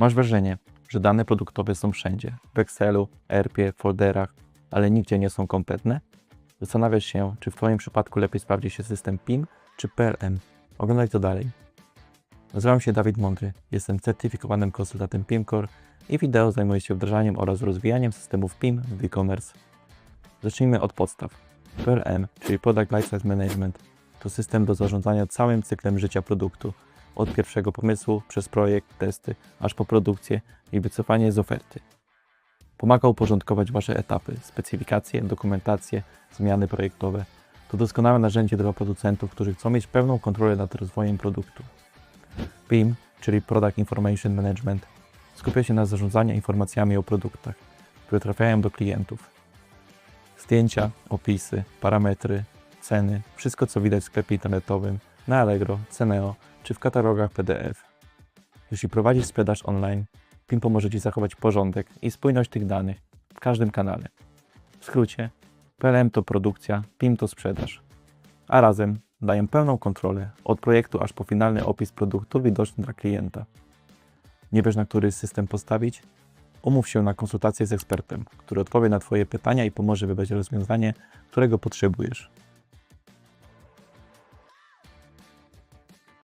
Masz wrażenie, że dane produktowe są wszędzie w Excelu, ERP, folderach, ale nigdzie nie są kompletne? Zastanawiasz się, czy w Twoim przypadku lepiej sprawdzi się system PIM czy PLM. Oglądaj to dalej. Nazywam się Dawid Mądry, jestem certyfikowanym konsultantem PIMCore i wideo zajmuję się wdrażaniem oraz rozwijaniem systemów PIM w e-commerce. Zacznijmy od podstaw. PLM, czyli Product Lifecycle Management, to system do zarządzania całym cyklem życia produktu, od pierwszego pomysłu, przez projekt, testy, aż po produkcję i wycofanie z oferty. Pomaga uporządkować Wasze etapy, specyfikacje, dokumentacje, zmiany projektowe. To doskonałe narzędzie dla producentów, którzy chcą mieć pełną kontrolę nad rozwojem produktu. PIM, czyli Product Information Management, skupia się na zarządzaniu informacjami o produktach, które trafiają do klientów. Zdjęcia, opisy, parametry, ceny, wszystko co widać w sklepie internetowym, na Allegro, Ceneo czy w katalogach PDF. Jeśli prowadzisz sprzedaż online, PIM pomoże Ci zachować porządek i spójność tych danych w każdym kanale. W skrócie, PLM to produkcja, PIM to sprzedaż, a razem dają pełną kontrolę od projektu aż po finalny opis produktu widoczny dla klienta. Nie wiesz, na który system postawić? Umów się na konsultację z ekspertem, który odpowie na Twoje pytania i pomoże wybrać rozwiązanie, którego potrzebujesz.